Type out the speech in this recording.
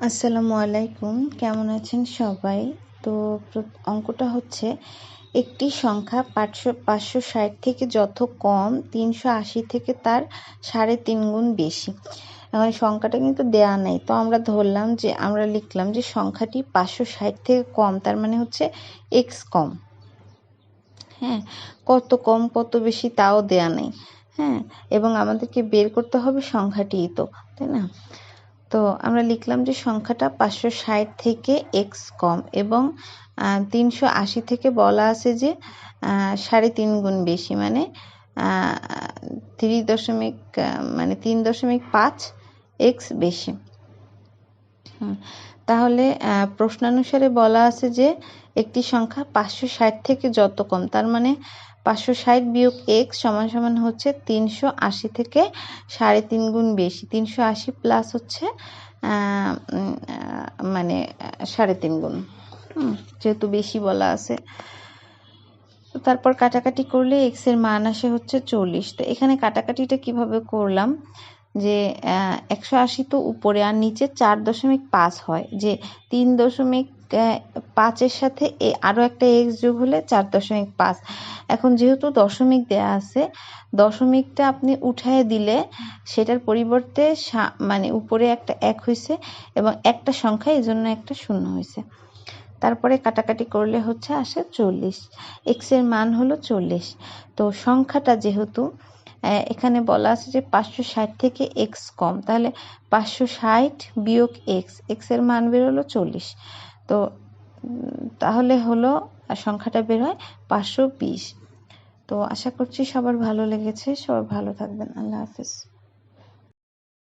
আসসালামু আলাইকুম। কেমন আছেন সবাই? তো অঙ্কটা হচ্ছে, একটি সংখ্যা পাঁচশো পাঁচশো ষাট থেকে যত কম, তিনশো আশি থেকে তার সাড়ে তিন গুণ বেশি। এখন সংখ্যাটা কিন্তু দেয়া নেই। তো আমরা ধরলাম যে, আমরা লিখলাম যে সংখ্যাটি পাঁচশো ষাট থেকে কম, তার মানে হচ্ছে এক্স কম। হ্যাঁ কত কম, কত বেশি তাও দেয়া নেই। হ্যাঁ এবং আমাদেরকে বের করতে হবে সংখ্যাটিই তো, তাই না? তো আমরা লিখলাম যে সংখ্যাটা পাঁচশো ষাট থেকে এক্স কম এবং তিনশো আশি থেকে বলা আছে যে সাড়ে তিন গুণ বেশি মানে থ্রি দশমিক মানে তিন দশমিক পাঁচ এক্স বেশি। তাহলে প্রশ্নানুসারে বলা আছে যে একটি সংখ্যা পাঁচশো ষাট থেকে যত কম, তার মানে পাঁচশো ষাট বিয়োগ এক্স সমান সমান হচ্ছে তিনশো আশি থেকে সাড়ে তিন গুণ বেশি। তিনশো আশি প্লাস হচ্ছে মানে সাড়ে তিন গুণ। যেহেতু বেশি বলা আছে। তারপর কাটাকাটি করলে এক্সের মান আসে হচ্ছে চল্লিশ। তো এখানে কাটাকাটিটা কীভাবে করলাম? যে একশো আশি তো উপরে আর নিচে চার দশমিক পাঁচ হয়। যে, তিন দশমিক পাঁচের সাথে এ আরও একটা এক্স যোগ হলে চার দশমিক পাঁচ। এখন যেহেতু দশমিক দেয়া আছে, দশমিকটা আপনি উঠায় দিলে সেটার পরিবর্তে মানে উপরে একটা এক হয়েছে এবং একটা সংখ্যা এই জন্য একটা শূন্য হয়েছে তারপরে কাটাকাটি করলে হচ্ছে আসে চল্লিশ। এক্সের মান হলো চল্লিশ। তো সংখ্যাটা যেহেতু এখানে বলা আছে যে পাঁচশো ষাট থেকে এক্স কম। তাহলে পাঁচশো ষাট বিয়োগ এক্স এক্সের মান বেরোলো চল্লিশ। তো তাহলে হলো সংখ্যাটা বের হয় পাঁচশো বিশ। তো আশা করছি সবার ভালো লেগেছে। সবাই ভালো থাকবেন। আল্লাহ হাফিজ।